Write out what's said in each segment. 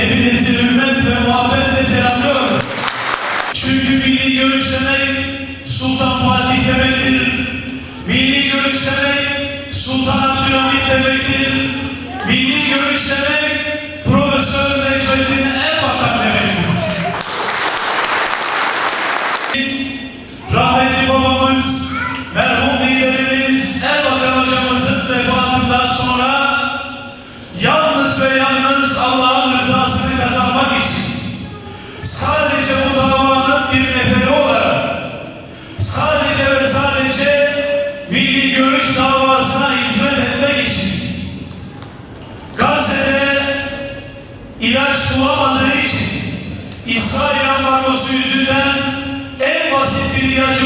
Hepinizi hürmet ve muhabbetle selamlıyorum. Çünkü milli görüş demek Sultan Fatih demektir. Milli görüş demek Sultan Abdülhamit demektir. Milli görüş demek Profesör Necmettin Erbakan demektir. Rahmetli babamız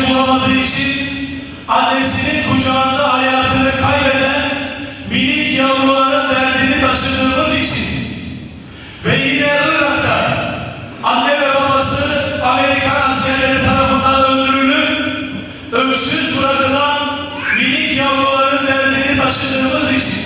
sahip olamadığı için annesinin kucağında hayatını kaybeden minik yavruların derdini taşıdığımız için ve yine Irak'ta anne ve babası Amerikan askerleri tarafından öldürülüp öksüz bırakılan minik yavruların derdini taşıdığımız için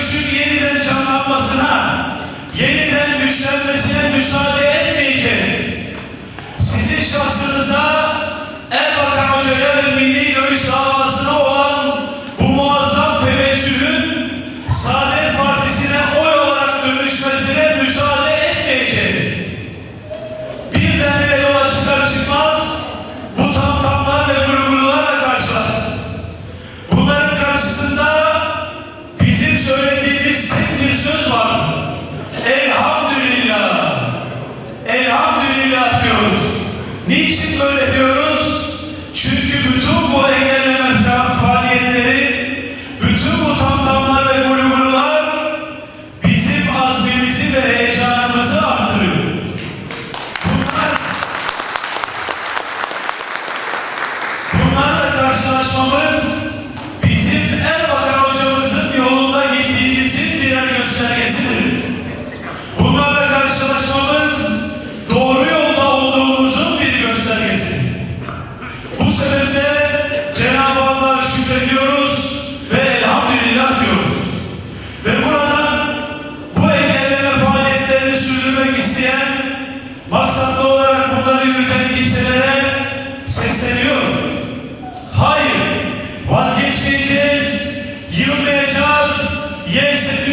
görüşün yeniden canlanmasına, yeniden güçlenmesine müsaade etmeyeceğiz. Sizin şahsınıza el Niçin böyle diyorum?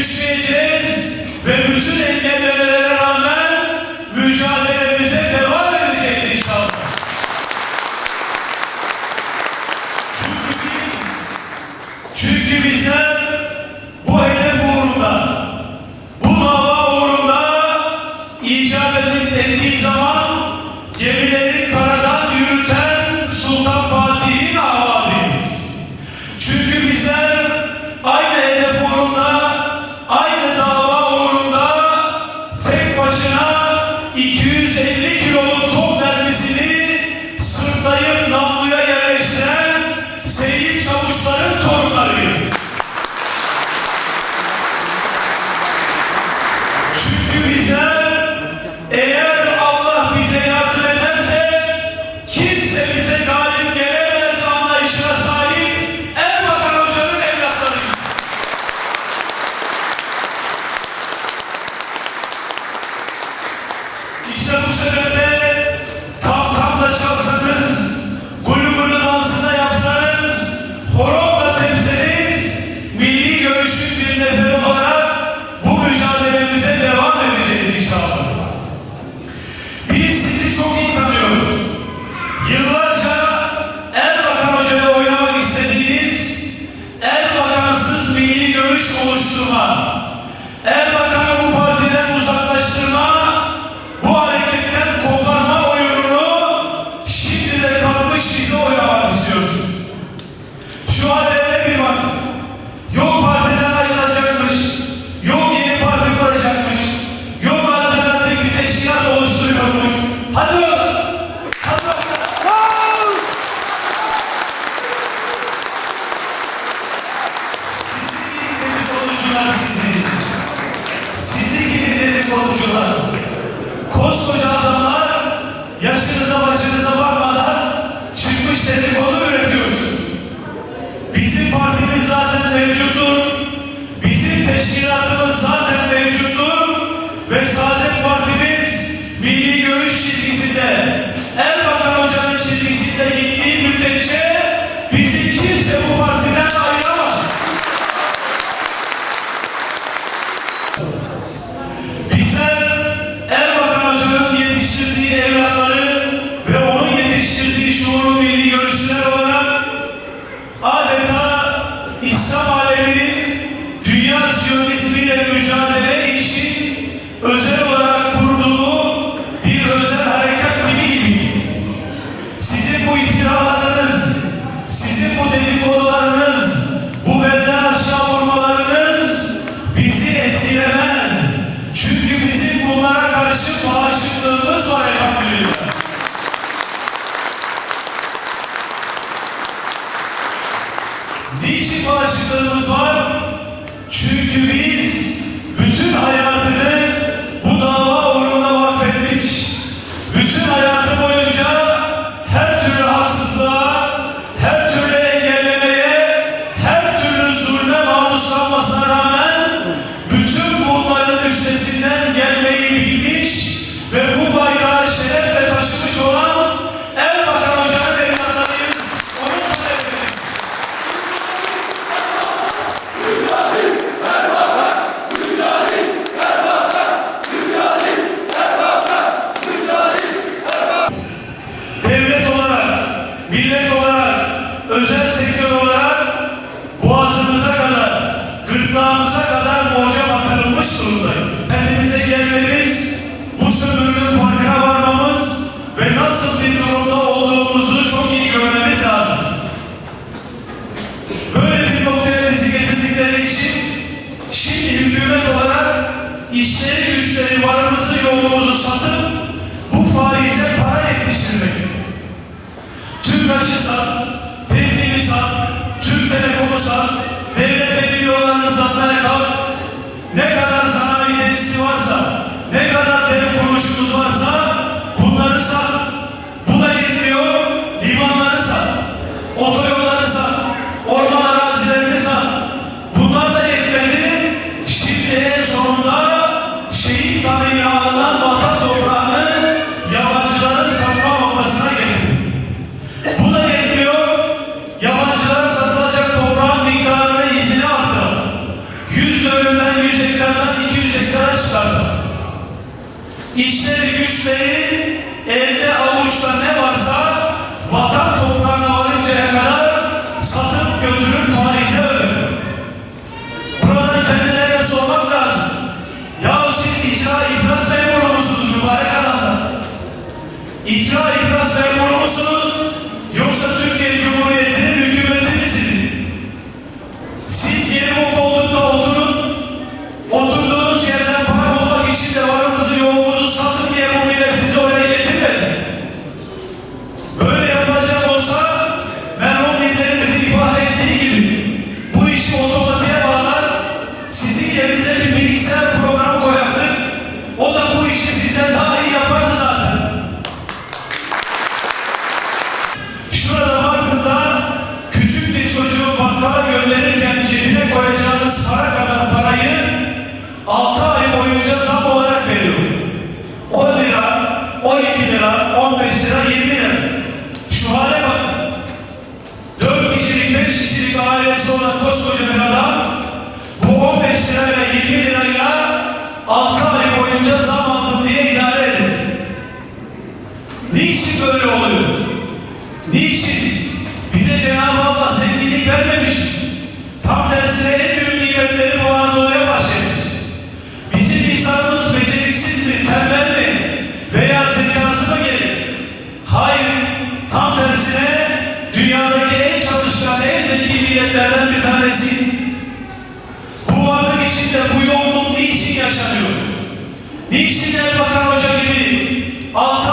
düşmeyeceğiz ve bütün engelleri Müslüman. özel sektör olarak boğazımıza kadar, gırtlağımıza kadar borca batırılmış durumdayız. Kendimize gelmemiz, bu sömürünün farkına varmamız ve nasıl bir durumda olduğumuzu çok iyi görmemiz lazım. Böyle bir noktaya bizi getirdikleri için şimdi hükümet olarak işleri güçleri varımızı yolumuzu satıp bu faize para yetiştirmek. Tüm kaçı sattı iş böyle oluyor. Niçin? Bize Cenab-ı Allah zenginlik vermemiş. Tam tersine en büyük nimetleri bu Anadolu'ya bahşetmiş. Bizim insanımız beceriksiz mi, tembel mi veya zekası mı gelir? Hayır, tam tersine dünyadaki en çalışkan, en zeki milletlerden bir tanesi. Bu varlık içinde bu yoğunluk niçin yaşanıyor? Niçin Erbakan Hoca gibi altı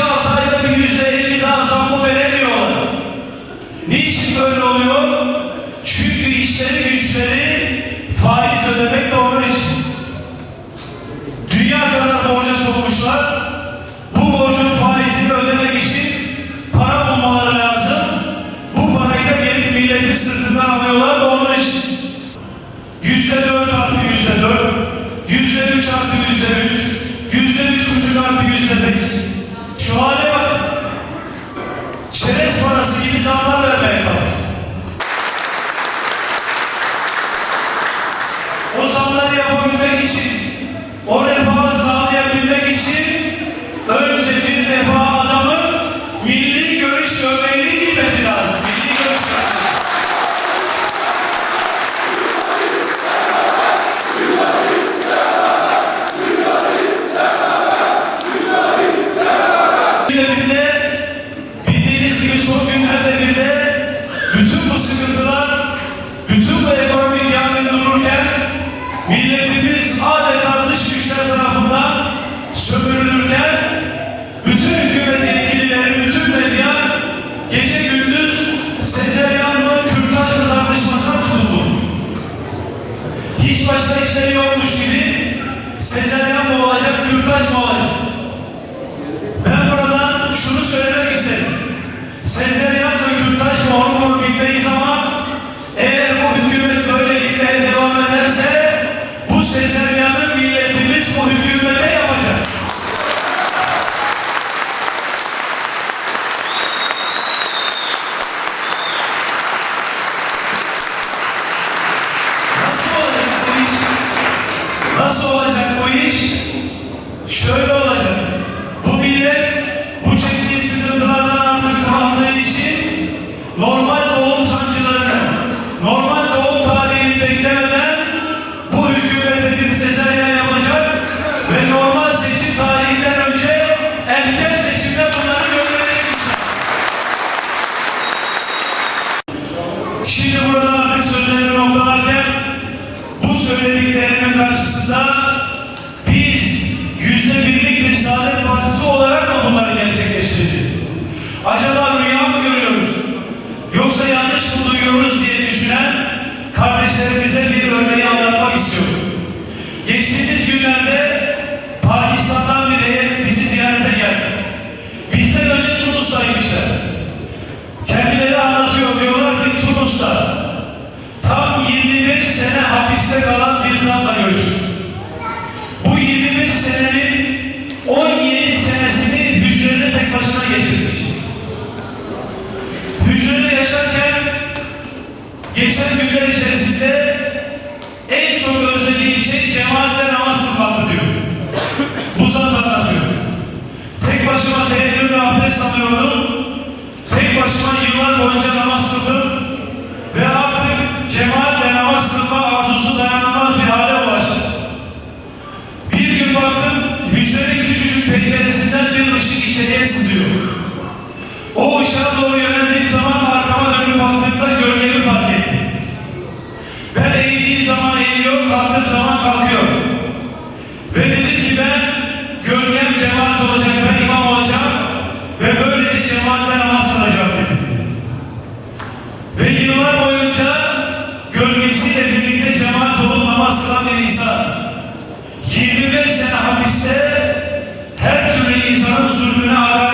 iki ayda bir yüzde elli daha zammı veremiyorlar. Niçin böyle oluyor? Çünkü işleri güçleri faiz ödemek de onun için. Dünya kadar borca sokmuşlar. Bu borcun faizini ödemek için para bulmaları lazım. Bu parayı da gelip milletin sırtından alıyorlar. Şu bakın. Çerez parası gibi zamlar verdi. Nasıl olacak bu iş? Şöyle olacak. Geçen günler içerisinde en çok özlediğim şey cemaatle namaz kılmaktı diyor. Bu zat anlatıyor. Tek başıma teheccüd ve abdest alıyordum. Tek başıma yıllar boyunca namaz kıldım. Ve artık cemaatle namaz kılma arzusu dayanılmaz bir hale ulaştı. Bir gün baktım hücrenin küçücük penceresinden bir ışık içeriye sızıyor. O ışığa doğru yöneldiğim zaman olacak, ben imam olacağım ve böylece cemaatle namaz kılacağım dedi. Ve yıllar boyunca gölgesiyle birlikte cemaat olup namaz kılan bir insan. 25 sene hapiste her türlü insanın zulmüne arar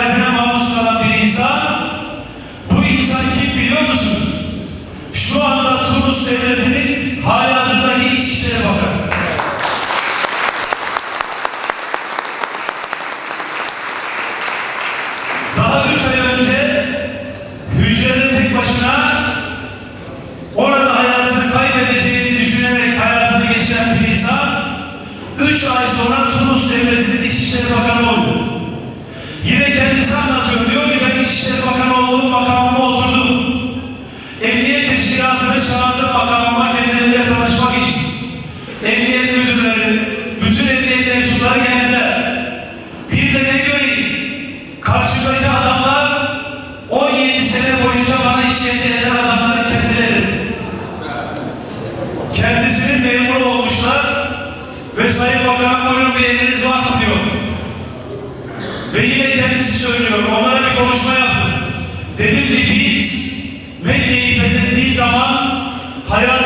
Ve Sayın Bakanım buyurun bir eliniz var mı diyor. Ve yine kendisi söylüyor. Onlara bir konuşma yaptım. Dedim ki biz Mekke'yi fethettiği zaman hayat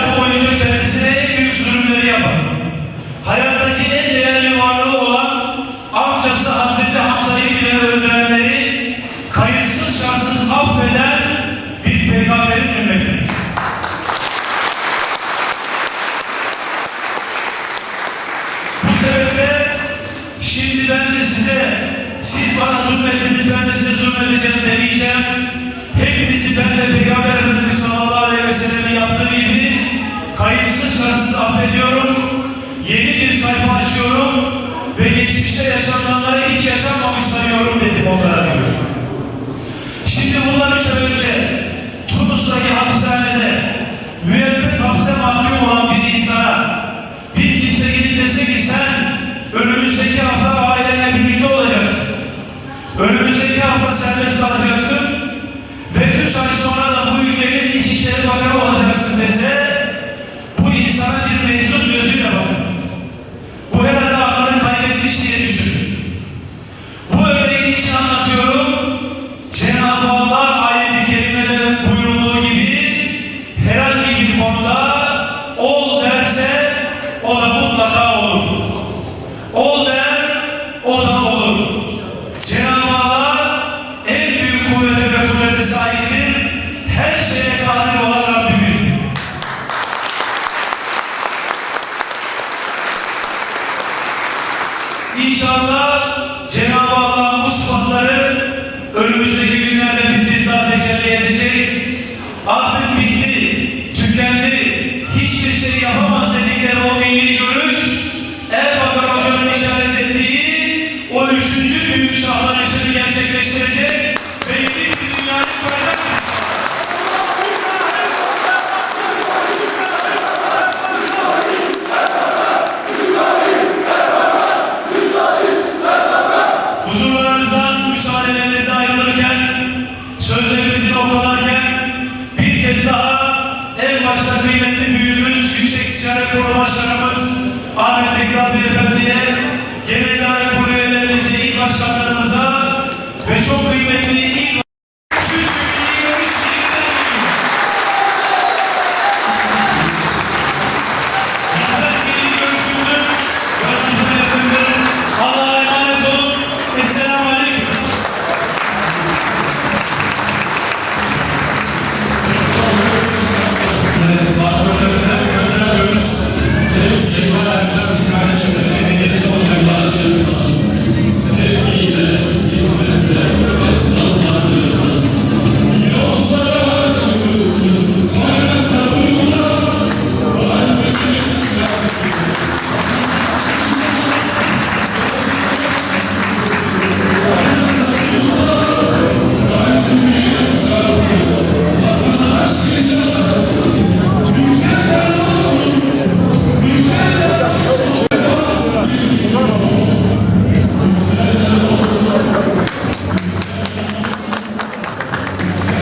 sarf ediyorum. Yeni bir sayfa açıyorum ve geçmişte yaşananları hiç yaşanmamış sanıyorum dedim onlara diyor. Şimdi bundan üç ay önce Tunus'taki hapishanede müebbet hapse mahkum olan bir önümüzdeki başta kıymetli büyüğümüz Yüksek Ticaret Kurulu